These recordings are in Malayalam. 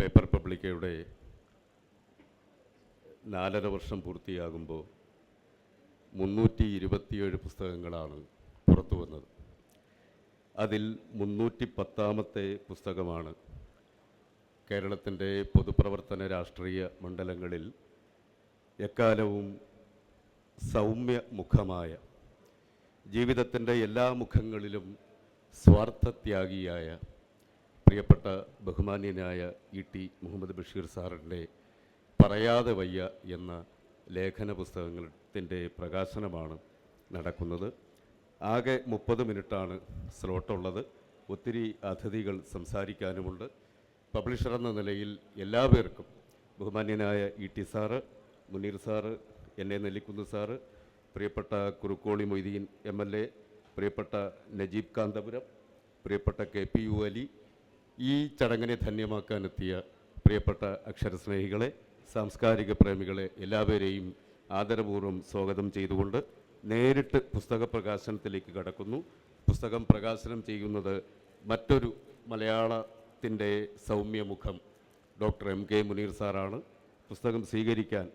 പേപ്പർ പബ്ലിക്കയുടെ നാലര വർഷം പൂർത്തിയാകുമ്പോൾ മുന്നൂറ്റി ഇരുപത്തിയേഴ് പുസ്തകങ്ങളാണ് പുറത്തു വന്നത്. അതിൽ മുന്നൂറ്റി പത്താമത്തെ പുസ്തകമാണ് കേരളത്തിന്റെ പൊതുപ്രവർത്തന രാഷ്ട്രീയ മണ്ഡലങ്ങളിൽ എക്കാലവും സൗമ്യ മുഖമായ ജീവിതത്തിന്റെ എല്ലാ മുഖങ്ങളിലും സ്വാർത്ഥത്യാഗിയായ പ്രിയപ്പെട്ട ബഹുമാന്യനായ ഇ ടി മുഹമ്മദ് ബഷീർ സാറിന്റെ പറയാതെ വയ്യ എന്ന ലേഖന പുസ്തകത്തിന്റെ പ്രകാശനമാണ് നടക്കുന്നത്. ആകെ മുപ്പത് മിനിറ്റാണ് സ്ലോട്ടുള്ളത്. ഒത്തിരി അതിഥികൾ സംസാരിക്കാനുമുണ്ട്. പബ്ലിഷർ എന്ന നിലയിൽ എല്ലാവർക്കും ബഹുമാന്യനായ E T sir Muneer sir N A Nellikkunnu sir പ്രിയപ്പെട്ട Kurukkoli Moideen M L A പ്രിയപ്പെട്ട നജീബ് കാന്തപുരം പ്രിയപ്പെട്ട കെ പി യു അലി ഈ ചടങ്ങിനെ ധന്യമാക്കാനെത്തിയ പ്രിയപ്പെട്ട അക്ഷരസ്നേഹികളെ സാംസ്കാരിക പ്രേമികളെ എല്ലാവരെയും ആദരപൂർവം സ്വാഗതം ചെയ്തുകൊണ്ട് നേരിട്ട് പുസ്തക പ്രകാശനത്തിലേക്ക് കടക്കുന്നു. പുസ്തകം പ്രകാശനം ചെയ്യുന്നത് മറ്റൊരു മലയാളത്തിന്റെ സൗമ്യമുഖം ഡോക്ടർ എം കെ മുനീർ സാറാണ്. പുസ്തകം സ്വീകരിക്കാൻ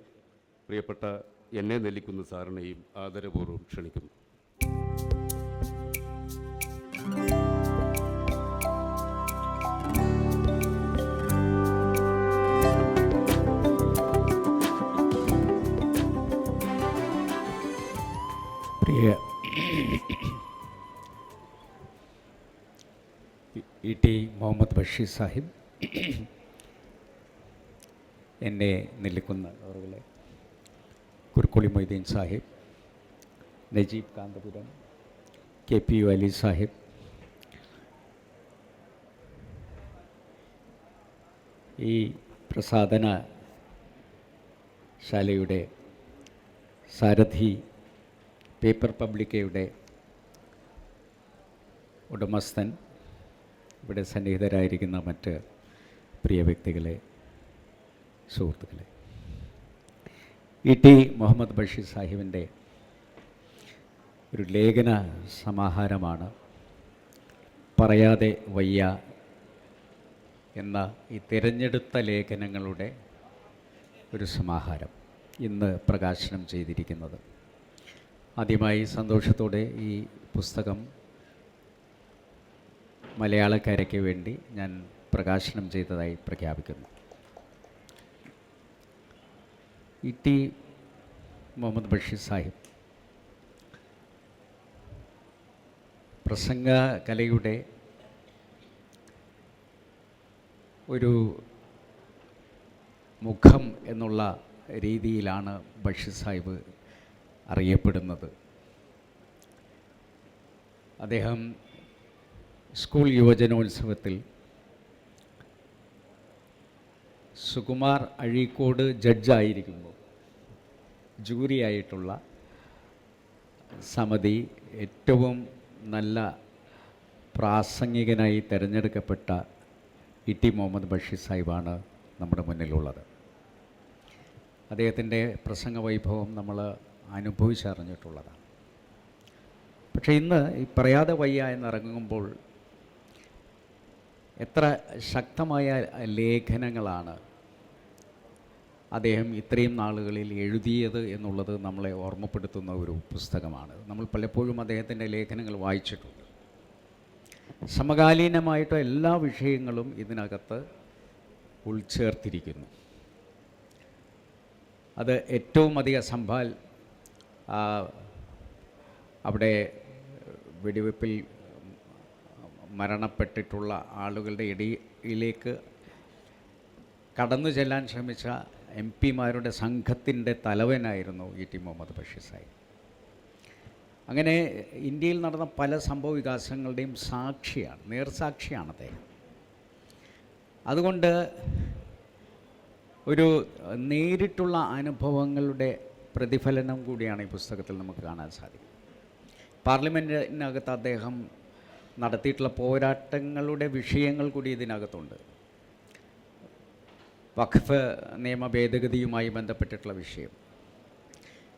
പ്രിയപ്പെട്ട എന്നെ നെല്ലിക്കുന്ന സാറിനെയും ആദരപൂർവം ക്ഷണിക്കുന്നു. E T Muhammad Basheer Sahib N A Nellikkunnu അവരുടെ Kurukkoli Moideen Sahib Najeeb Kanthapuram K P U Ali Sahib ഈ പ്രസാദന ശാലയുടെ സാരഥി പേപ്പർ പബ്ലിക്കയുടെ ഉടമസ്ഥൻ ഇവിടെ സന്നിഹിതരായിരിക്കുന്ന മറ്റ് പ്രിയ വ്യക്തികളെ സുഹൃത്തുക്കളെ. ഇ ടി മുഹമ്മദ് ബഷീർ സാഹിബിന്റെ ഒരു ലേഖന സമാഹാരമാണ് പറയാതെ വയ്യ എന്ന ഈ തിരഞ്ഞെടുത്ത ലേഖനങ്ങളുടെ ഒരു സമാഹാരം ഇന്ന് പ്രകാശനം ചെയ്തിരിക്കുന്നത്. ആദ്യമായി സന്തോഷത്തോടെ ഈ പുസ്തകം മലയാളക്കാരയ്ക്ക് വേണ്ടി ഞാൻ പ്രകാശനം ചെയ്തതായി പ്രഖ്യാപിക്കുന്നു. ഇ ടി മുഹമ്മദ് ബഷീർ സാഹിബ് പ്രസംഗ കലയുടെ ഒരു മുഖം എന്നുള്ള രീതിയിലാണ് ബഷീർ സാഹിബ് അറിയപ്പെടുന്നത്. അദ്ദേഹം സ്കൂൾ യുവജനോത്സവത്തിൽ സുകുമാർ അഴീക്കോട് ജഡ്ജായിരിക്കുമ്പോൾ ജൂറിയായിട്ടുള്ള സമിതി ഏറ്റവും നല്ല പ്രാസംഗികനായി തിരഞ്ഞെടുക്കപ്പെട്ട ഇ ടി മുഹമ്മദ് ബഷീർ സാഹിബാണ് നമ്മുടെ മുന്നിലുള്ളത്. അദ്ദേഹത്തിന്റെ പ്രസംഗ വൈഭവം നമ്മൾ അനുഭവിച്ചറിഞ്ഞിട്ടുള്ളതാണ്. പക്ഷേ ഇന്ന് ഈ പറയാതെ വയ്യ എന്നിറങ്ങുമ്പോൾ എത്ര ശക്തമായ ലേഖനങ്ങളാണ് അദ്ദേഹം ഇത്രയും നാളുകളിൽ എഴുതിയത് എന്നുള്ളത് നമ്മളെ ഓർമ്മപ്പെടുത്തുന്ന ഒരു പുസ്തകമാണ്. നമ്മൾ പലപ്പോഴും അദ്ദേഹത്തിന്റെ ലേഖനങ്ങൾ വായിച്ചിട്ടുണ്ട്. സമകാലീനമായിട്ട് എല്ലാ വിഷയങ്ങളും ഇതിനകത്ത് ഉൾച്ചേർത്തിരിക്കുന്നു. അത് ഏറ്റവും അധികം സംഭാൽ അവിടെ വെടിവെപ്പിൽ മരണപ്പെട്ടിട്ടുള്ള ആളുകളുടെ ഇടയിലേക്ക് കടന്നു ചെല്ലാൻ ശ്രമിച്ച എം പിമാരുടെ സംഘത്തിന്റെ തലവനായിരുന്നു ഇ ടി മുഹമ്മദ് ബഷീർ സാഹിബ്. അങ്ങനെ ഇന്ത്യയിൽ നടന്ന പല സംഭവ വികാസങ്ങളുടെയും സാക്ഷിയാണ് നേർസാക്ഷിയാണ് അദ്ദേഹം. അതുകൊണ്ട് ഒരു നേരിട്ടുള്ള അനുഭവങ്ങളുടെ പ്രതിഫലനം കൂടിയാണ് ഈ പുസ്തകത്തിൽ നമുക്ക് കാണാൻ സാധിക്കും പാർലമെന്റിനകത്ത് അദ്ദേഹം നടത്തിയിട്ടുള്ള പോരാട്ടങ്ങളുടെ വിഷയങ്ങൾ കൂടി ഇതിനകത്തുണ്ട്. വഖഫ് നിയമ ഭേദഗതിയുമായി ബന്ധപ്പെട്ടിട്ടുള്ള വിഷയം.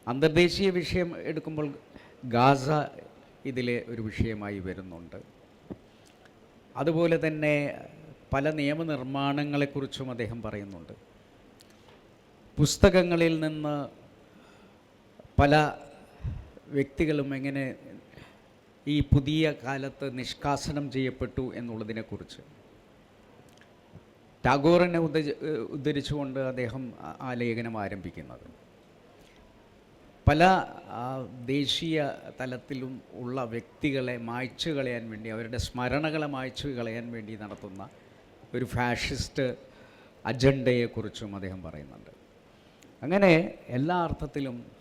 അന്തർദേശീയ വിഷയം എടുക്കുമ്പോൾ ഗാസ ഇതിലെ ഒരു വിഷയമായി വരുന്നുണ്ട്. അതുപോലെ തന്നെ പല നിയമനിർമ്മാണങ്ങളെക്കുറിച്ചും അദ്ദേഹം പറയുന്നുണ്ട്. പുസ്തകങ്ങളിൽ നിന്ന് പല വ്യക്തികളും എങ്ങനെ ഈ പുതിയ കാലത്ത് നിഷ്കാസനം ചെയ്യപ്പെട്ടു എന്നുള്ളതിനെക്കുറിച്ച് ടാഗോറിനെ ഉദ്ധരി ഉദ്ധരിച്ചുകൊണ്ട് അദ്ദേഹം ആ- ലേഖനം ആരംഭിക്കുന്നത്. പല ദേശീയ തലത്തിലും ഉള്ള വ്യക്തികളെ മായ്ച്ചു കളയാൻ വേണ്ടി അവരുടെ സ്മരണകളെ മായ്ച്ചു കളയാൻ വേണ്ടി നടത്തുന്ന ഒരു ഫാഷിസ്റ്റ് അജണ്ടയെക്കുറിച്ചും അദ്ദേഹം പറയുന്നുണ്ട്. അങ്ങനെ എല്ലാ അർത്ഥത്തിലും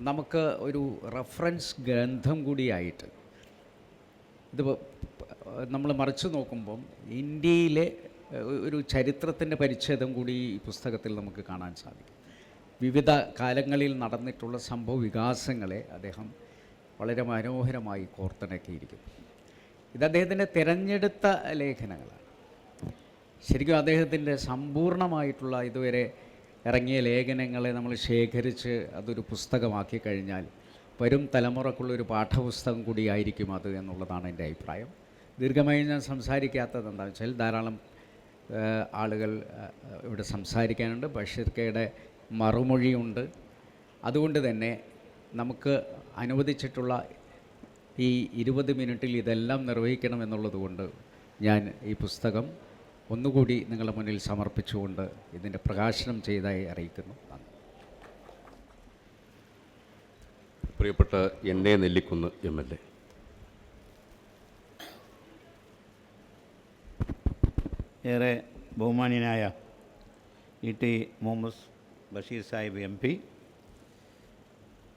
നമുക്ക് ഒരു റഫറൻസ് ഗ്രന്ഥം കൂടിയായിട്ട്. ഇത് നമ്മൾ മറിച്ച് നോക്കുമ്പം ഇന്ത്യയിലെ ഒരു ചരിത്രത്തിന്റെ പരിച്ഛേദം കൂടി ഈ പുസ്തകത്തിൽ നമുക്ക് കാണാൻ സാധിക്കും. വിവിധ കാലങ്ങളിൽ നടന്നിട്ടുള്ള സംഭവ വികാസങ്ങളെ അദ്ദേഹം വളരെ മനോഹരമായി കോർത്തിണക്കിയിരിക്കുന്നു. ഇത് അദ്ദേഹത്തിന്റെ തിരഞ്ഞെടുത്ത ലേഖനങ്ങളാണ്. ശരിക്കും അദ്ദേഹത്തിന്റെ സമ്പൂർണമായിട്ടുള്ള ഇതുവരെ ഇറങ്ങിയ ലേഖനങ്ങളെ നമ്മൾ ശേഖരിച്ച് അതൊരു പുസ്തകമാക്കി കഴിഞ്ഞാൽ വരും തലമുറക്കുള്ളൊരു പാഠപുസ്തകം കൂടിയായിരിക്കും അത് എന്നുള്ളതാണ് എന്റെ അഭിപ്രായം. ദീർഘമായി ഞാൻ സംസാരിക്കാത്തത് എന്താണെന്ന് വെച്ചാൽ ധാരാളം ആളുകൾ ഇവിടെ സംസാരിക്കാനുണ്ട്. ബഷീർക്കയുടെ മറുമൊഴിയുണ്ട്. അതുകൊണ്ട് തന്നെ നമുക്ക് അനുവദിച്ചിട്ടുള്ള ഈ ഇരുപത് മിനിറ്റിൽ ഇതെല്ലാം നിർവഹിക്കണം എന്നുള്ളതുകൊണ്ട് ഞാൻ ഈ പുസ്തകം ഒന്നുകൂടി നിങ്ങളുടെ മുന്നിൽ സമർപ്പിച്ചുകൊണ്ട് ഇതിന്റെ പ്രകാശനം ചെയ്തായി അറിയിക്കുന്നു. നന്ദി. പ്രിയപ്പെട്ട N A Nellikkunnu M L A. ഏറെ ബഹുമാന്യനായ E T Muhammad Basheer Sahib M P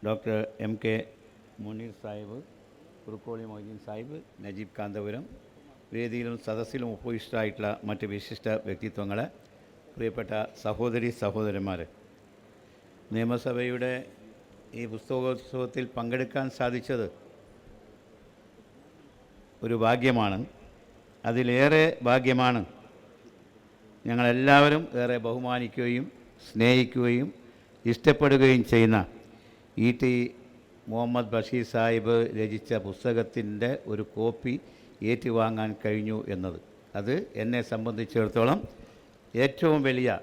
doctor M K Muneer Sahib Kurukkoli Moideen Sahib Najeeb Kanthapuram വേദിയിലും സദസ്സിലും ഉപവിഷ്ടരായിട്ടുള്ള മറ്റ് വിശിഷ്ട വ്യക്തിത്വങ്ങൾ പ്രിയപ്പെട്ട സഹോദരി സഹോദരന്മാർ നിയമസഭയുടെ ഈ പുസ്തകോത്സവത്തിൽ പങ്കെടുക്കാൻ സാധിച്ചത് ഒരു ഭാഗ്യമാണ്. അതിലേറെ ഭാഗ്യമാണ് ഞങ്ങളെല്ലാവരും ഏറെ ബഹുമാനിക്കുകയും സ്നേഹിക്കുകയും ഇഷ്ടപ്പെടുകയും ചെയ്യുന്ന ഇ ടി മുഹമ്മദ് ബഷീർ സാഹിബ് രചിച്ച പുസ്തകത്തിന്റെ ഒരു കോപ്പി ഏറ്റുവാങ്ങാൻ കഴിഞ്ഞു എന്നത്. അത് എന്നെ സംബന്ധിച്ചിടത്തോളം ഏറ്റവും വലിയ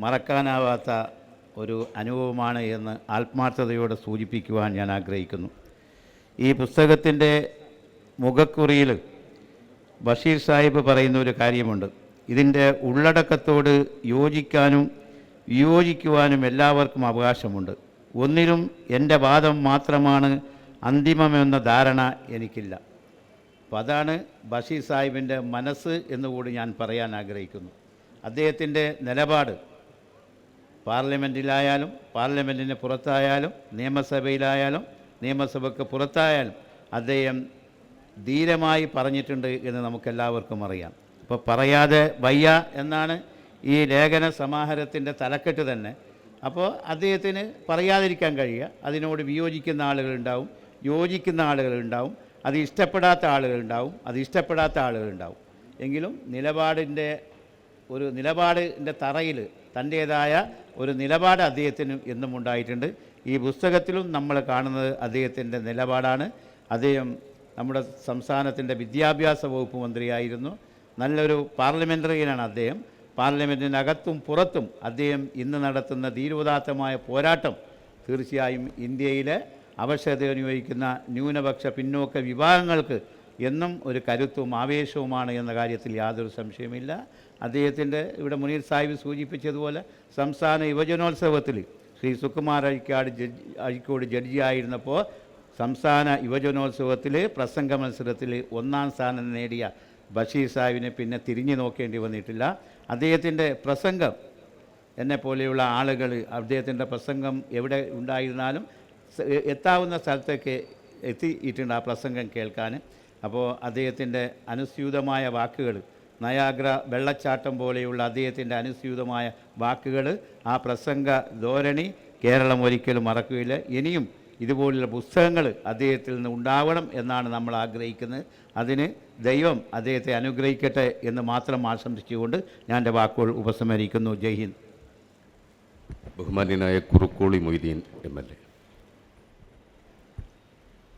മറക്കാനാവാത്ത ഒരു അനുഭവമാണ് എന്ന് ആത്മാർത്ഥതയോടെ സൂചിപ്പിക്കുവാൻ ഞാൻ ആഗ്രഹിക്കുന്നു. ഈ പുസ്തകത്തിന്റെ മുഖക്കുറിയിൽ ബഷീർ സാഹിബ് പറയുന്ന ഒരു കാര്യമുണ്ട്. ഇതിന്റെ ഉള്ളടക്കത്തോട് യോജിക്കാനും വിയോജിക്കുവാനും എല്ലാവർക്കും അവകാശമുണ്ട്. ഒന്നിലും എന്റെ വാദം മാത്രമാണ് അന്തിമമെന്ന ധാരണ എനിക്കില്ല. അപ്പോൾ അതാണ് ബഷീർ സാഹിബിന്റെ മനസ്സ് എന്നുകൂടി ഞാൻ പറയാൻ ആഗ്രഹിക്കുന്നു. അദ്ദേഹത്തിന്റെ നിലപാട് പാർലമെന്റിലായാലും പാർലമെന്റിന് പുറത്തായാലും നിയമസഭയിലായാലും നിയമസഭയ്ക്ക് പുറത്തായാലും അദ്ദേഹം ധീരമായി പറഞ്ഞിട്ടുണ്ട് എന്ന് നമുക്കെല്ലാവർക്കും അറിയാം. അപ്പോൾ പറയാതെ വയ്യ എന്നാണ് ഈ ലേഖന സമാഹാരത്തിന്റെ തലക്കെട്ട് തന്നെ. അപ്പോൾ അദ്ദേഹത്തിന് പറയാതിരിക്കാൻ കഴിയുക. അതിനോട് വിയോജിക്കുന്ന ആളുകളുണ്ടാവും യോജിക്കുന്ന ആളുകളുണ്ടാവും. അത് ഇഷ്ടപ്പെടാത്ത ആളുകളുണ്ടാവും അത് ഇഷ്ടപ്പെടാത്ത ആളുകളുണ്ടാവും. എങ്കിലും നിലപാടിന്റെ ഒരു നിലപാടിന്റെ തറയിൽ തന്റേതായ ഒരു നിലപാട് അദ്ദേഹത്തിന് എന്നും ഉണ്ടായിട്ടുണ്ട്. ഈ പുസ്തകത്തിലും നമ്മൾ കാണുന്നത് അദ്ദേഹത്തിന്റെ നിലപാടാണ്. അദ്ദേഹം നമ്മുടെ സംസ്ഥാനത്തിന്റെ വിദ്യാഭ്യാസ വകുപ്പ് മന്ത്രിയായിരുന്നു. നല്ലൊരു പാർലമെന്ററിയനാണ് അദ്ദേഹം. പാർലമെന്റിനകത്തും പുറത്തും അദ്ദേഹം ഇന്ന് നടത്തുന്ന ധീരോദാത്തമായ പോരാട്ടം തീർച്ചയായും ഇന്ത്യയിലെ അവശത അനുഭവിക്കുന്ന ന്യൂനപക്ഷ പിന്നോക്ക വിഭാഗങ്ങൾക്ക് എന്നും ഒരു കരുത്തും ആവേശവുമാണ് എന്ന കാര്യത്തിൽ യാതൊരു സംശയമില്ല അദ്ദേഹത്തിന്റെ ഇവിടെ മുനീർ സാഹിബ് സൂചിപ്പിച്ചതുപോലെ സംസ്ഥാന യുവജനോത്സവത്തിൽ ശ്രീ സുകുമാർ അഴിക്കാട് ജഡ്ജി അഴിക്കോട് ജഡ്ജിയായിരുന്നപ്പോൾ സംസ്ഥാന യുവജനോത്സവത്തിൽ പ്രസംഗ മത്സരത്തിൽ ഒന്നാം സ്ഥാനം നേടിയ ബഷീർ സാഹിബിനെ പിന്നെ തിരിഞ്ഞു നോക്കേണ്ടി വന്നിട്ടില്ല. അദ്ദേഹത്തിന്റെ പ്രസംഗം എന്നെ പോലെയുള്ള ആളുകൾ അദ്ദേഹത്തിന്റെ പ്രസംഗം എവിടെ ഉണ്ടായിരുന്നാലും എത്താവുന്ന സ്ഥലത്തേക്ക് എത്തിയിട്ടുണ്ട് ആ പ്രസംഗം കേൾക്കാൻ. അപ്പോൾ അദ്ദേഹത്തിന്റെ അനുസ്യൂതമായ വാക്കുകൾ നയാഗ്ര വെള്ളച്ചാട്ടം പോലെയുള്ള അദ്ദേഹത്തിന്റെ അനുസ്യൂതമായ വാക്കുകൾ ആ പ്രസംഗ ധോരണി കേരളം ഒരിക്കലും മറക്കുകയില്ല. ഇനിയും ഇതുപോലുള്ള പുസ്തകങ്ങൾ അദ്ദേഹത്തിൽ നിന്ന് ഉണ്ടാവണം എന്നാണ് നമ്മൾ ആഗ്രഹിക്കുന്നത്. അതിന് ദൈവം അദ്ദേഹത്തെ അനുഗ്രഹിക്കട്ടെ എന്ന് മാത്രം ആശംസിച്ചുകൊണ്ട് ഞാൻ എന്റെ വാക്കുകൾ ഉപസംഹരിക്കുന്നു. ജയ് ഹിന്ദ്. ബഹുമാന്യനായ Kurukkoli Moideen M L A.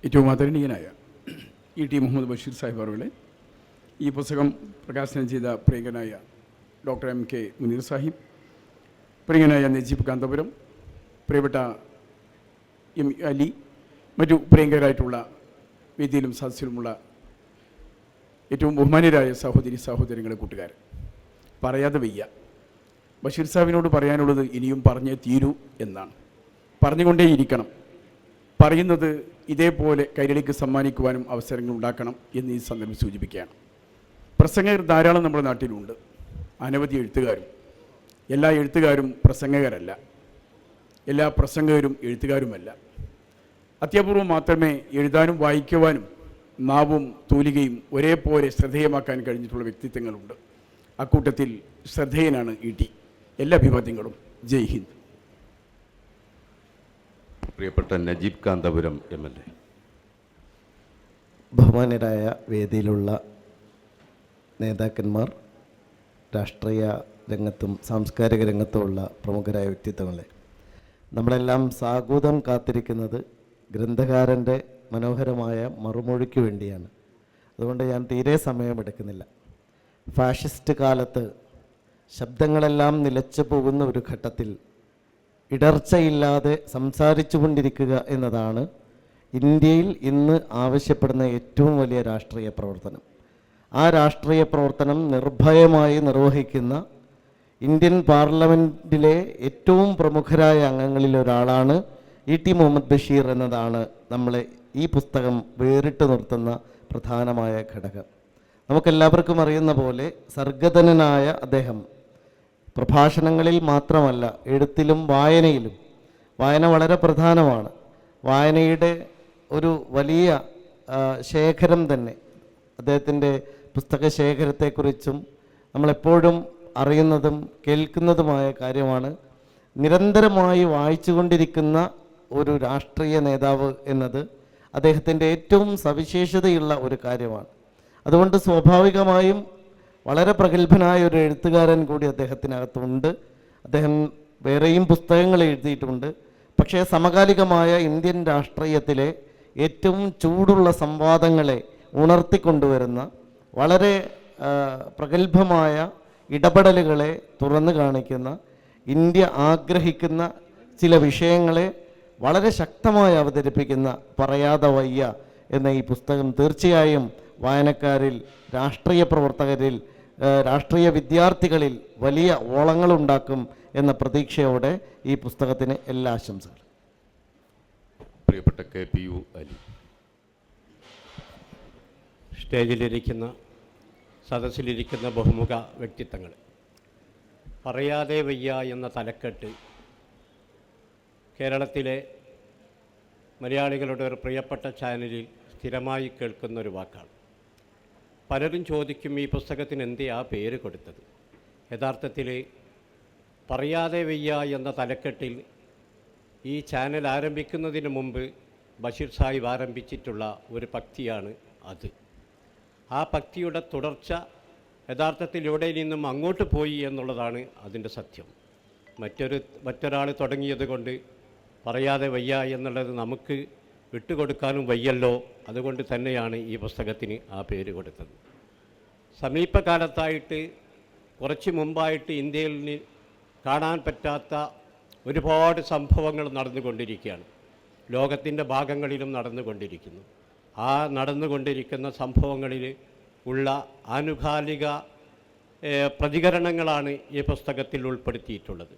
ഏറ്റവും ആദരണീയനായ ഇ ടി മുഹമ്മദ് ബഷീർ സാഹിബ് അവരുടെ ഈ പുസ്തകം പ്രകാശനം ചെയ്ത പ്രിയങ്കനായ doctor M K Muneer Sahib പ്രിയങ്കനായ Najeeb Kanthapuram പ്രിയപ്പെട്ട എം അലി മറ്റു പ്രിയങ്കരായിട്ടുള്ള വേദിയിലും സദസ്സിലുമുള്ള ഏറ്റവും ബഹുമാന്യരായ സഹോദരി സഹോദരങ്ങളെ കൂട്ടുകാർ പറയാതെ വയ്യ. ബഷീർ സാഹിബിനോട് പറയാനുള്ളത് ഇനിയും പറഞ്ഞേ തീരൂ എന്നാണ്. പറഞ്ഞുകൊണ്ടേയിരിക്കണം. പറയുന്നത് ഇതേപോലെ കൈരളിക്ക് സമ്മാനിക്കുവാനും അവസരങ്ങൾ ഉണ്ടാക്കണം എന്ന് ഈ സന്ദർഭം സൂചിപ്പിക്കുകയാണ്. പ്രസംഗകർ ധാരാളം നമ്മുടെ നാട്ടിലുണ്ട്. അനവധി എഴുത്തുകാരും. എല്ലാ എഴുത്തുകാരും പ്രസംഗകരല്ല. എല്ലാ പ്രസംഗകരും എഴുത്തുകാരുമല്ല. അത്യപൂർവം മാത്രമേ എഴുതാനും വായിക്കുവാനും നാവും തൂലികയും ഒരേപോലെ ശ്രദ്ധേയമാക്കാൻ കഴിഞ്ഞിട്ടുള്ള വ്യക്തിത്വങ്ങളുണ്ട്. അക്കൂട്ടത്തിൽ ശ്രദ്ധേയനാണ് ഇ ടി. എല്ലാ അഭിവാദ്യങ്ങളും. ജയ് ഹിന്ദ്. പ്രിയപ്പെട്ട Najeeb Kanthapuram M L A. ബഹുമാനരായ വേദിയിലുള്ള നേതാക്കന്മാർ രാഷ്ട്രീയ രംഗത്തും സാംസ്കാരിക രംഗത്തുമുള്ള പ്രമുഖരായ വ്യക്തിത്വങ്ങളെ. നമ്മളെല്ലാം സാഗൂതം കാത്തിരിക്കുന്നത് ഗ്രന്ഥകാരന്റെ മനോഹരമായ മറുമൊഴിക്ക് വേണ്ടിയാണ്. അതുകൊണ്ട് ഞാൻ തീരെ സമയമെടുക്കുന്നില്ല. ഫാഷിസ്റ്റ് കാലത്ത് ശബ്ദങ്ങളെല്ലാം നിലച്ചു പോകുന്ന ഒരു ഘട്ടത്തിൽ ഇടർച്ചയില്ലാതെ സംസാരിച്ചു കൊണ്ടിരിക്കുക എന്നതാണ് ഇന്ത്യയിൽ ഇന്ന് ആവശ്യപ്പെടുന്ന ഏറ്റവും വലിയ രാഷ്ട്രീയ പ്രവർത്തനം. ആ രാഷ്ട്രീയ പ്രവർത്തനം നിർഭയമായി നിർവഹിക്കുന്ന ഇന്ത്യൻ പാർലമെന്റിലെ ഏറ്റവും പ്രമുഖരായ അംഗങ്ങളിൽ ഒരാളാണ് ഇ ടി മുഹമ്മദ് ബഷീർ എന്നതാണ് നമ്മളെ ഈ പുസ്തകം വേറിട്ട് നിർത്തുന്ന പ്രധാനമായ ഘടകം. നമുക്കെല്ലാവർക്കും അറിയുന്ന പോലെ സർഗധനനായ അദ്ദേഹം പ്രഭാഷണങ്ങളിൽ മാത്രമല്ല എഴുത്തിലും വായനയിലും. വായന വളരെ പ്രധാനമാണ്. വായനയുടെ ഒരു വലിയ ശേഖരം തന്നെ. അദ്ദേഹത്തിന്റെ പുസ്തക ശേഖരത്തെക്കുറിച്ചും നമ്മളെപ്പോഴും അറിയുന്നതും കേൾക്കുന്നതുമായ കാര്യമാണ്. നിരന്തരമായി വായിച്ചുകൊണ്ടിരിക്കുന്ന ഒരു രാഷ്ട്രീയ നേതാവ് എന്നത് അദ്ദേഹത്തിന്റെ ഏറ്റവും സവിശേഷതയുള്ള ഒരു കാര്യമാണ്. അതുകൊണ്ട് സ്വാഭാവികമായും വളരെ പ്രഗത്ഭനായ ഒരു എഴുത്തുകാരൻ കൂടി അദ്ദേഹത്തിനകത്തുണ്ട്. അദ്ദേഹം വേറെയും പുസ്തകങ്ങൾ എഴുതിയിട്ടുണ്ട്. പക്ഷേ സമകാലികമായ ഇന്ത്യൻ രാഷ്ട്രീയത്തിലെ ഏറ്റവും ചൂടുള്ള സംവാദങ്ങളെ ഉണർത്തിക്കൊണ്ടുവരുന്ന വളരെ പ്രഗത്ഭമായ ഇടപെടലുകളെ തുറന്നു കാണിക്കുന്ന ഇന്ത്യ ആഗ്രഹിക്കുന്ന ചില വിഷയങ്ങളെ വളരെ ശക്തമായി അവതരിപ്പിക്കുന്ന പറയാതെ വയ്യ എന്ന ഈ പുസ്തകം തീർച്ചയായും വായനക്കാരിൽ രാഷ്ട്രീയ പ്രവർത്തകരിൽ രാഷ്ട്രീയ വിദ്യാർത്ഥികളിൽ വലിയ ഓളങ്ങളുണ്ടാക്കും എന്ന പ്രതീക്ഷയോടെ ഈ പുസ്തകത്തിന് എല്ലാ ആശംസകളും. പ്രിയപ്പെട്ട കെ പി യു അലി. സ്റ്റേജിലിരിക്കുന്ന സദസ്സിലിരിക്കുന്ന ബഹുമുഖ വ്യക്തിത്വങ്ങൾ. പറയാതെ വയ്യ എന്ന തലക്കെട്ട് കേരളത്തിലെ മലയാളികളുടെ ഒരു പ്രിയപ്പെട്ട ചാനലിൽ സ്ഥിരമായി കേൾക്കുന്ന ഒരു വാക്കാണ്. പലരും ചോദിക്കും ഈ പുസ്തകത്തിന് എന്തേ ആ പേര് കൊടുത്തത്? യഥാർത്ഥത്തിൽ പറയാതെ വയ്യ എന്ന തലക്കെട്ടിൽ ഈ ചാനൽ ആരംഭിക്കുന്നതിന് മുമ്പ് ബഷീർ സാഹിബ് ആരംഭിച്ചിട്ടുള്ള ഒരു ഭക്തിയാണ് അത്. ആ ഭക്തിയുടെ തുടർച്ച യഥാർത്ഥത്തിൽ ഇവിടെ നിന്നും അങ്ങോട്ട് പോയി എന്നുള്ളതാണ് അതിന്റെ സത്യം. മറ്റൊരു മറ്റൊരാൾ തുടങ്ങിയത് കൊണ്ട് പറയാതെ വയ്യ എന്നുള്ളത് നമുക്ക് വിട്ടുകൊടുക്കാനും വയ്യല്ലോ. അതുകൊണ്ട് തന്നെയാണ് ഈ പുസ്തകത്തിന് ആ പേര് കൊടുത്തത്. സമീപകാലത്തായിട്ട് കുറച്ച് മുമ്പായിട്ട് ഇന്ത്യയിൽ കാണാൻ പറ്റാത്ത ഒരുപാട് സംഭവങ്ങൾ നടന്നുകൊണ്ടിരിക്കുകയാണ്. ലോകത്തിന്റെ ഭാഗങ്ങളിലും നടന്നുകൊണ്ടിരിക്കുന്നു. ആ നടന്നുകൊണ്ടിരിക്കുന്ന സംഭവങ്ങളിൽ ഉള്ള ആനുകാലിക പ്രതികരണങ്ങളാണ് ഈ പുസ്തകത്തിൽ ഉൾപ്പെടുത്തിയിട്ടുള്ളത്.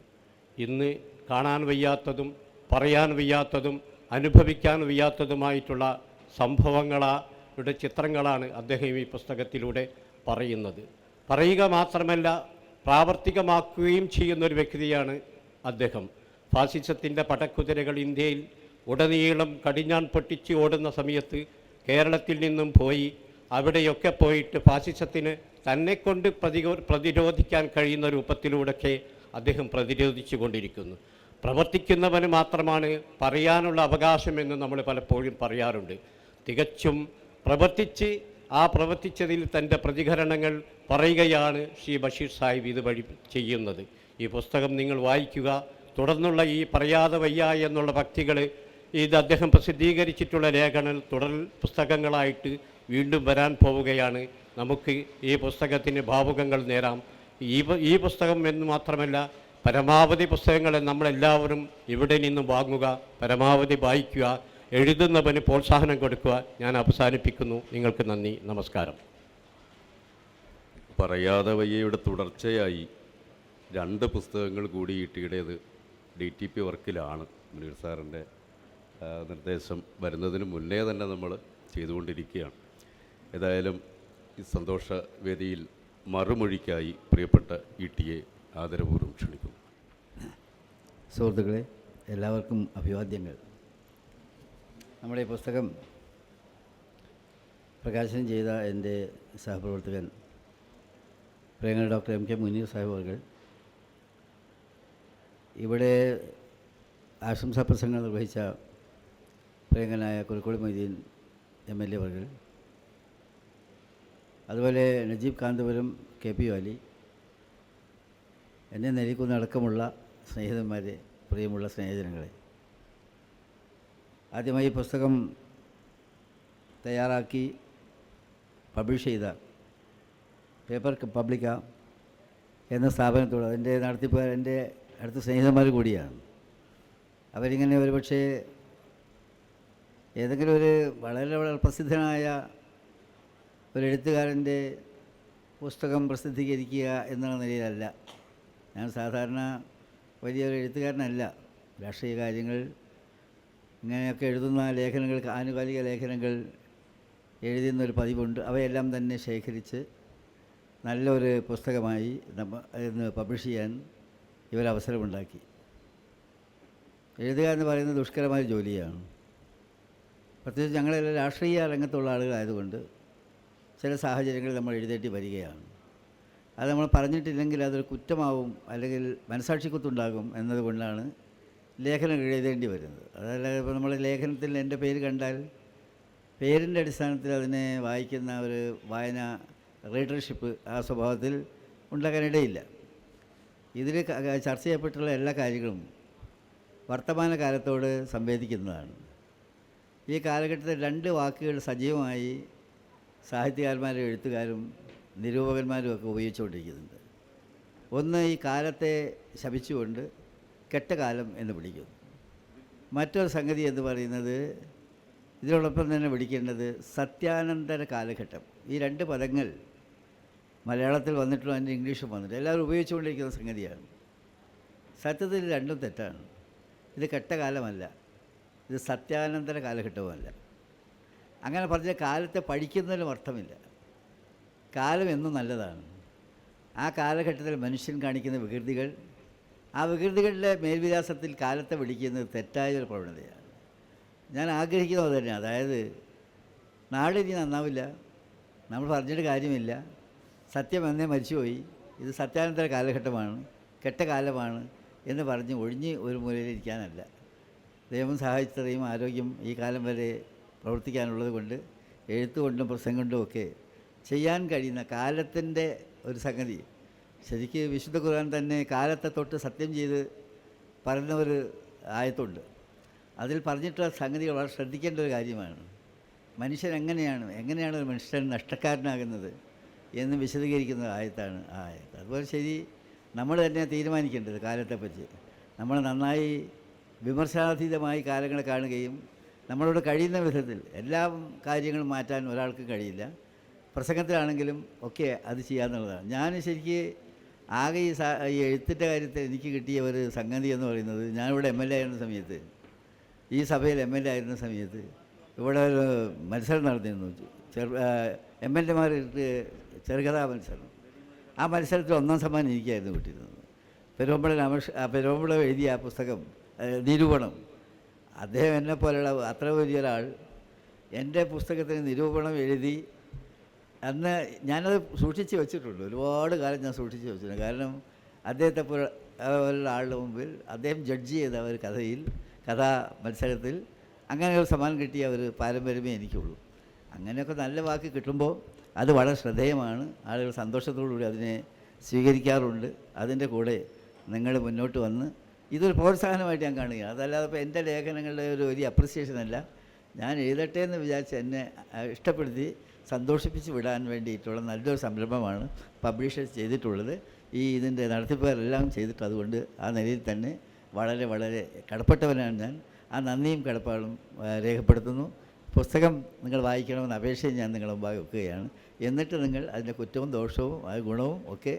ഇന്ന് കാണാൻ വയ്യാത്തതും പറയാൻ വയ്യാത്തതും അനുഭവിക്കാൻ വയ്യാത്തതുമായിട്ടുള്ള സംഭവങ്ങളുടെ ചിത്രങ്ങളാണ് അദ്ദേഹം ഈ പുസ്തകത്തിലൂടെ പറയുന്നത്. പറയുക മാത്രമല്ല പ്രാവർത്തികമാക്കുകയും ചെയ്യുന്ന ഒരു വ്യക്തിയാണ് അദ്ദേഹം. ഫാസിസത്തിന്റെ പടക്കുതിരകൾ ഇന്ത്യയിൽ ഉടനീളം കടിഞ്ഞാൻ പൊട്ടിച്ച് ഓടുന്ന സമയത്ത് കേരളത്തിൽ നിന്നും പോയി. അവിടെയൊക്കെ പോയിട്ട് ഫാസിസത്തിന് തന്നെക്കൊണ്ട് കൊണ്ട് പ്രതിരോധിക്കാൻ കഴിയുന്ന രൂപത്തിലൂടെയൊക്കെ അദ്ദേഹം പ്രതിരോധിച്ചു കൊണ്ടിരിക്കുന്നു പ്രവർത്തിക്കുന്നവന് മാത്രമാണ് പറയാനുള്ള അവകാശമെന്ന് നമ്മൾ പലപ്പോഴും പറയാറുണ്ട്. തികച്ചും പ്രവർത്തിച്ച് ആ പ്രവർത്തിച്ചതിൽ തന്റെ പ്രതികരണങ്ങൾ പറയുകയാണ് ശ്രീ ബഷീർ സാഹിബ് ഇതുവഴി ചെയ്യുന്നത്. ഈ പുസ്തകം നിങ്ങൾ വായിക്കുക. തുടർന്നുള്ള ഈ പറയാതെ വയ്യ എന്നുള്ള ഭക്തികൾ ഇത് അദ്ദേഹം പ്രസിദ്ധീകരിച്ചിട്ടുള്ള ലേഖനം തുടർ പുസ്തകങ്ങളായിട്ട് വീണ്ടും വരാൻ പോവുകയാണ്. നമുക്ക് ഈ പുസ്തകത്തിന് ഭാവുകങ്ങൾ നേരാം. ഈ ഈ പുസ്തകം എന്ന് മാത്രമല്ല പരമാവധി പുസ്തകങ്ങൾ നമ്മളെല്ലാവരും ഇവിടെ നിന്ന് വാങ്ങുക പരമാവധി വായിക്കുക എഴുതുന്നവന് പ്രോത്സാഹനം കൊടുക്കുക. ഞാൻ അവസാനിപ്പിക്കുന്നു. നിങ്ങൾക്ക് നന്ദി. നമസ്കാരം. പറയാതെ വയ്യയുടെ തുടർച്ചയായി രണ്ട് പുസ്തകങ്ങൾ കൂടി ഈട്ടിയുടേത് ഡി ടി പി വർക്കിലാണ്. മുനീർ സാറിന്റെ നിർദ്ദേശം വരുന്നതിന് മുന്നേ തന്നെ നമ്മൾ ചെയ്തുകൊണ്ടിരിക്കുകയാണ്. ഏതായാലും ഈ സന്തോഷ വേദിയിൽ മറുമൊഴിക്കായി പ്രിയപ്പെട്ട ഇ ടിയെ ആദരപൂർവം ക്ഷണിക്കുന്നു. സുഹൃത്തുക്കളെ എല്ലാവർക്കും അഭിവാദ്യങ്ങൾ. നമ്മുടെ പുസ്തകം പ്രകാശനം ചെയ്ത എന്റെ സഹപ്രവർത്തകൻ പ്രിയങ്കര doctor M K Muneer Sahib അവർ ഇവിടെ ആശംസാ പ്രസംഗം നിർവഹിച്ച പ്രിയങ്കനായ Kurukkoli Moideen M L A അവർ അതുപോലെ Najeeb Kanthapuram K P Ali N A നിലയ്ക്കുന്നടക്കമുള്ള സ്നേഹിതന്മാരെ പ്രിയമുള്ള സ്നേഹിതനങ്ങളെ ആദ്യമായി പുസ്തകം തയ്യാറാക്കി പബ്ലിഷ് ചെയ്ത പേപ്പർ പബ്ലിക്ക എന്ന സ്ഥാപനത്തോട് അതിന്റെ നടത്തിപ്പുകാർ എന്റെ അടുത്ത സ്നേഹിതന്മാർ കൂടിയാണ്. അവരിങ്ങനെ ഒരുപക്ഷേ ഏതെങ്കിലും ഒരു വളരെ വളരെ പ്രസിദ്ധനായ ഒരു എഴുത്തുകാരന്റെ പുസ്തകം പ്രസിദ്ധീകരിക്കുക എന്നുള്ള നിലയിലല്ല. ഞാൻ സാധാരണ വലിയൊരു എഴുത്തുകാരനല്ല. രാഷ്ട്രീയ കാര്യങ്ങൾ ഇങ്ങനെയൊക്കെ എഴുതുന്ന ലേഖനങ്ങൾ ആനുകാലിക ലേഖനങ്ങൾ എഴുതുന്നൊരു പതിവുണ്ട്. അവയെല്ലാം തന്നെ ശേഖരിച്ച് നല്ലൊരു പുസ്തകമായി നമ്മ ഇന്ന് പബ്ലിഷ് ചെയ്യാൻ ഇവരവസരമുണ്ടാക്കി. എഴുതുക എന്ന് പറയുന്നത് ദുഷ്കരമായ ജോലിയാണ്. പ്രത്യേകിച്ച് ഞങ്ങളെല്ലാം രാഷ്ട്രീയ രംഗത്തുള്ള ആളുകളായതുകൊണ്ട് ചില സാഹചര്യങ്ങളിൽ നമ്മൾ എഴുതേണ്ടി വരികയാണ്. അത് നമ്മൾ പറഞ്ഞിട്ടില്ലെങ്കിൽ അതൊരു കുറ്റമാവും അല്ലെങ്കിൽ മനസാക്ഷി കുത്തുണ്ടാകും എന്നതുകൊണ്ടാണ് ലേഖനം എഴുതേണ്ടി വരുന്നത്. അതല്ല ഇപ്പോൾ നമ്മൾ ലേഖനത്തിൽ എന്റെ പേര് കണ്ടാൽ പേരിന്റെ അടിസ്ഥാനത്തിൽ അതിനെ വായിക്കുന്ന ഒരു വായന റീഡർഷിപ്പ് ആ സ്വഭാവത്തിൽ ഉണ്ടാകാനിടയില്ല ഇതിൽ ചർച്ച ചെയ്യപ്പെട്ടുള്ള എല്ലാ കാര്യങ്ങളും വർത്തമാന കാലത്തോട് സംവേദിക്കുന്നതാണ്. ഈ കാലഘട്ടത്തിൽ രണ്ട് വാക്കുകൾ സജീവമായി സാഹിത്യകാരന്മാരും എഴുത്തുകാരും നിരൂപകന്മാരും ഒക്കെ ഉപയോഗിച്ചുകൊണ്ടിരിക്കുന്നുണ്ട്. ഒന്ന് ഈ കാലത്തെ ശപിച്ചുകൊണ്ട് കെട്ടകാലം എന്ന് വിളിക്കുന്നു. മറ്റൊരു സംഗതി എന്ന് പറയുന്നത് ഇതിനോടൊപ്പം തന്നെ വിളിക്കേണ്ടത് സത്യാനന്തര കാലഘട്ടം. ഈ രണ്ട് പദങ്ങൾ മലയാളത്തിൽ വന്നിട്ടുള്ള അതിന്റെ ഇംഗ്ലീഷും വന്നിട്ടുണ്ട് എല്ലാവരും ഉപയോഗിച്ചുകൊണ്ടിരിക്കുന്ന സംഗതിയാണ്. സത്യത്തിൽ രണ്ടും തെറ്റാണ്. ഇത് കെട്ടകാലമല്ല. ഇത് സത്യാനന്തര കാലഘട്ടവുമല്ല. അങ്ങനെ പറഞ്ഞ കാലത്തെ പഠിക്കുന്നതിലും അർത്ഥമില്ല. കാലം എന്നും നല്ലതാണ്. ആ കാലഘട്ടത്തിൽ മനുഷ്യൻ കാണിക്കുന്ന വികൃതികൾ ആ വികൃതികളുടെ മേൽവിലാസത്തിൽ കാലത്തെ വിളിക്കുന്നത് തെറ്റായ ഒരു പ്രവണതയാണ്. ഞാൻ ആഗ്രഹിക്കുന്നത് തന്നെ അതായത് നാടിനി നന്നാവില്ല നമ്മൾ പറഞ്ഞിട്ട് കാര്യമില്ല സത്യം എന്നേ മരിച്ചുപോയി ഇത് സത്യാനന്തര കാലഘട്ടമാണ് കെട്ട കാലമാണ് എന്ന് പറഞ്ഞ് ഒഴിഞ്ഞ് ഒരു മൂലയിലിരിക്കാനല്ല ദൈവം സഹായിച്ചതയും ആരോഗ്യം ഈ കാലം വരെ പ്രവർത്തിക്കാനുള്ളത് കൊണ്ട് എഴുത്തുകൊണ്ടും പ്രസംഗം കൊണ്ടും ഒക്കെ ചെയ്യാൻ കഴിയുന്ന കാലത്തിന്റെ ഒരു സംഗതി. ശരിക്ക് വിശുദ്ധ ഖുർആൻ തന്നെ കാലത്തെ തൊട്ട് സത്യം ചെയ്ത് പറയുന്ന ഒരു ആയത്തുണ്ട്. അതിൽ പറഞ്ഞിട്ടുള്ള സംഗതികൾ വളരെ ശ്രദ്ധിക്കേണ്ട ഒരു കാര്യമാണ്. മനുഷ്യൻ എങ്ങനെയാണ് എങ്ങനെയാണ് ഒരു മനുഷ്യൻ നഷ്ടക്കാരനാകുന്നത് എന്ന് വിശദീകരിക്കുന്ന ആയത്താണ് ആ ആയത്ത്. അതുപോലെ ശരി നമ്മൾ തന്നെ തീരുമാനിക്കേണ്ടത് കാലത്തെപ്പറ്റി. നമ്മൾ നന്നായി വിമർശനാതീതമായി കാലങ്ങളെ കാണുകയും നമ്മളോട് കഴിയുന്ന വിധത്തിൽ എല്ലാ കാര്യങ്ങളും മാറ്റാൻ ഒരാൾക്ക് കഴിയില്ല. പ്രസംഗത്തിലാണെങ്കിലും ഒക്കെ അത് ചെയ്യാന്നുള്ളതാണ്. ഞാൻ ശരിക്ക് ആകെ ഈ സാ ഈ എഴുത്തിന്റെ കാര്യത്തിൽ എനിക്ക് കിട്ടിയ ഒരു സംഗതി എന്ന് പറയുന്നത് ഞാനിവിടെ എം എൽ എ ആയിരുന്ന സമയത്ത് ഈ സഭയിൽ എം എൽ എ ആയിരുന്ന സമയത്ത് ഇവിടെ ഒരു മത്സരം നടന്നിരുന്നു. ചെറു എം എൽ എമാരിട്ട് ചെറുകഥാ മത്സരം. ആ മത്സരത്തിൽ ഒന്നാം സമ്മാനം എനിക്കായിരുന്നു കിട്ടിയിരുന്നത്. പെരുമ്പള രാമകൃഷ്ണ പെരുമ്പള എഴുതിയ ആ പുസ്തകം നിരൂപണം. അദ്ദേഹം എന്നെ പോലെയുള്ള അത്ര വലിയൊരാൾ എന്റെ പുസ്തകത്തിന് നിരൂപണം എഴുതി അന്ന് ഞാനത് സൂക്ഷിച്ച് വെച്ചിട്ടുണ്ട്. ഒരുപാട് കാലം ഞാൻ സൂക്ഷിച്ച് വെച്ചിട്ടുണ്ട്. കാരണം അദ്ദേഹത്തെ പോലെ പോലുള്ള ആളുടെ മുമ്പിൽ അദ്ദേഹം ജഡ്ജ് ചെയ്ത ഒരു കഥയിൽ കഥാ മത്സരത്തിൽ അങ്ങനെ ഒരു സമ്മാനം കിട്ടിയ ഒരു പാരമ്പര്യമേ എനിക്കുള്ളൂ. അങ്ങനെയൊക്കെ നല്ല വാക്ക് കിട്ടുമ്പോൾ അത് വളരെ ശ്രദ്ധേയമാണ്. ആളുകൾ സന്തോഷത്തോടുകൂടി അതിനെ സ്വീകരിക്കാറുണ്ട്. അതിന്റെ കൂടെ നിങ്ങൾ മുന്നോട്ട് വന്ന് ഇതൊരു പ്രോത്സാഹനമായിട്ട് ഞാൻ കാണുകയാണ്. അതല്ലാതെ ഇപ്പോൾ എന്റെ ലേഖനങ്ങളുടെ ഒരു വലിയ അപ്രിസിയേഷൻ അല്ല. ഞാൻ എഴുതട്ടെ എന്ന് വിചാരിച്ച് എന്നെ ഇഷ്ടപ്പെടുത്തി സന്തോഷിപ്പിച്ച് വിടാൻ വേണ്ടിയിട്ടുള്ള നല്ലൊരു സംരംഭമാണ് പബ്ലിഷേഴ്സ് ചെയ്തിട്ടുള്ളത്. ഈ ഇതിന്റെ നടത്തിപ്പുകാരെല്ലാം ചെയ്തിട്ട് അതുകൊണ്ട് ആ നിലയിൽ തന്നെ വളരെ വളരെ കടപ്പെട്ടവനാണ് ഞാൻ. ആ നന്ദിയും കടപ്പാടും രേഖപ്പെടുത്തുന്നു. പുസ്തകം നിങ്ങൾ വായിക്കണമെന്ന് അപേക്ഷയും ഞാൻ നിങ്ങളുടെ മുമ്പാകെ വെക്കുകയാണ്. എന്നിട്ട് നിങ്ങൾ അതിന്റെ കുറ്റവും ദോഷവും ആ ഗുണവും ഒക്കെ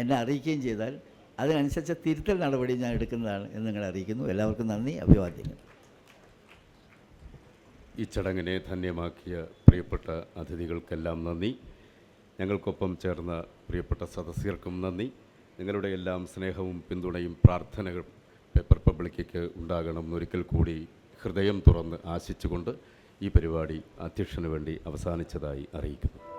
എന്നെ അറിയിക്കുകയും ചെയ്താൽ അതിനനുസരിച്ച് തിരുത്തൽ നടപടി ഞാൻ എടുക്കുന്നതാണ് എന്ന് നിങ്ങളെ അറിയിക്കുന്നു. എല്ലാവർക്കും നന്ദി അഭിവാദ്യങ്ങൾ. ഈ ചടങ്ങിനെ ധന്യമാക്കിയ പ്രിയപ്പെട്ട അതിഥികൾക്കെല്ലാം നന്ദി. ഞങ്ങൾക്കൊപ്പം ചേർന്ന പ്രിയപ്പെട്ട സദസ്യർക്കും നന്ദി. നിങ്ങളുടെ എല്ലാം സ്നേഹവും പിന്തുണയും പ്രാർത്ഥനകളും പേപ്പർ പബ്ലിക്കയ്ക്ക് ഉണ്ടാകണം എന്നൊരിക്കൽ കൂടി ഹൃദയം തുറന്ന് ആശിച്ചുകൊണ്ട് ഈ പരിപാടി അധ്യക്ഷന് വേണ്ടി അവസാനിച്ചതായി അറിയിക്കുന്നു.